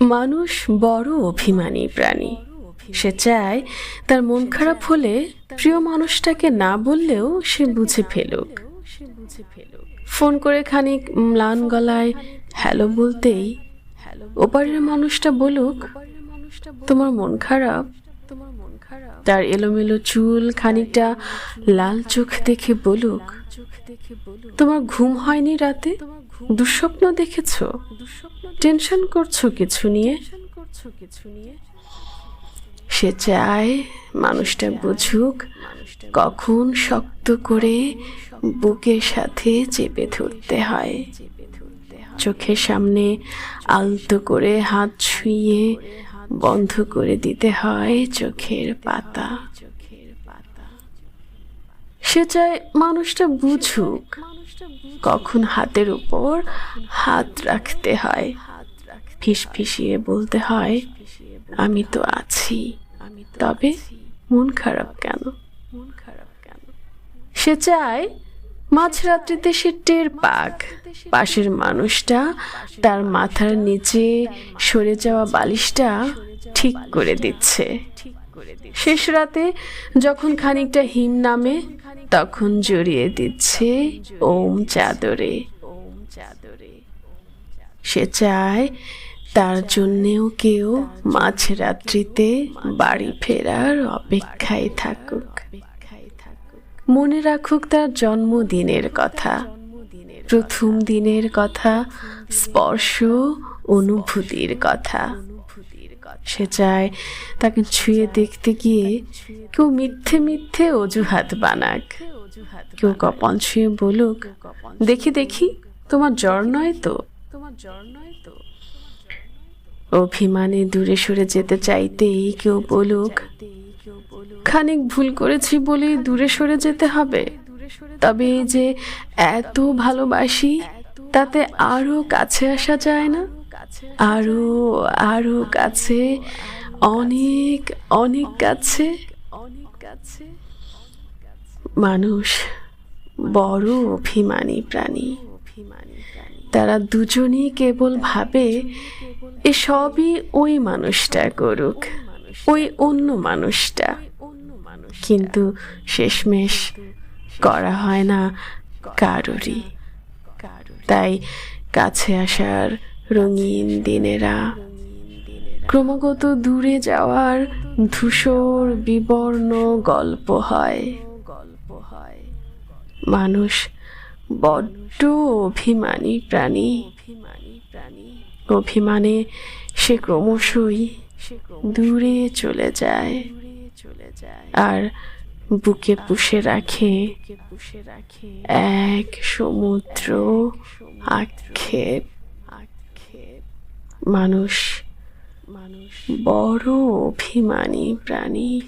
মানুষ বড় অভিমানী প্রাণী। সে চায় তার মন খারাপ হলে প্রিয় মানুষটাকে না বললেও সে বুঝে ফেলুক। ফোন করে খানিক ম্লান গলায়, হ্যালো বলতেই ওপারের মানুষটা বলুক, তোমার মন খারাপ? তোমার মন খারাপ তার এলোমেলো চুল খানিকটা লাল চোখ দেখে বলুক তোমার ঘুম হয়নি রাতে? দুঃস্বপ্ন দেখেছ? টেনশন করছ কিছু নিয়ে? সে চায় মানুষটা বুঝুক কখন শক্ত করে বুকের সাথে চেপে ধরতে হয়। চোখের সামনে আলতো করে হাত ছুঁয়ে বন্ধ করে দিতে হয় চোখের পাতা। চোখের পাতা। সে চায় মানুষটা বুঝুক, কখন হাতের উপর হাত রাখতে হয়। ফিস ফিসিয়ে বলতে হয়, আমি তো আছি, তবে মন খারাপ কেন মন খারাপ কেন? সে চায় মাঝরাত্রিতে সে টের পাক, পাশের মানুষটা তার মাথার নিচে সরে যাওয়া বালিশটা ঠিক করে দিচ্ছে। শেষ রাতে যখন খানিকটা হিম নামে তখন জড়িয়ে দিচ্ছে ওম চাদরে। সে চায় তার জন্যেও কেউ মাঝরাত্রিতে বাড়ি ফেরার অপেক্ষায় থাকুক। মনে রাখুক তার জন্মদিনের কথা। প্রথম দিনের কথা, স্পর্শ, অনুভূতির কথা। সে চায় তাকে ছুঁয়ে দেখতে গিয়ে কেউ মিথ্যে মিথ্যে অজুহাত বানাক। কেউ কপন ছুঁয়ে বলুক দেখি দেখি তোমার জ্বর নয় তো? তোমার জ্বর নয় তো? অভিমানে দূরে সরে যেতে চাইতেই কেউ বলুক খানিক ভুল করেছি বলেই দূরে সরে যেতে হবে। তবে এই যে এত ভালোবাসি তাতে আরও কাছে আসা যায় না? আরও আরও কাছে, অনেক অনেক কাছে অনেক কাছে। মানুষ, বড় অভিমানী প্রাণী। তারা দুজনই কেবল ভাবে, এ সবই ওই মানুষটা করুক, ওই অন্য মানুষটা। কিন্তু শেষমেশ করা হয় না কারোরই। তাই কাছে আসার রঙিন দিনেরা। ক্রমাগত দূরে যাওয়ার ধূসর বিবর্ণ গল্প হয়। গল্প হয় মানুষ বড্ড অভিমানী প্রাণী। অভিমানে সে ক্রমশই দূরে চলে যায় চলে যায়। আর বুকে পুষে রাখে এক সমুদ্র আক্ষেপ। মানুষ মানুষ বড় অভিমানী প্রাণী।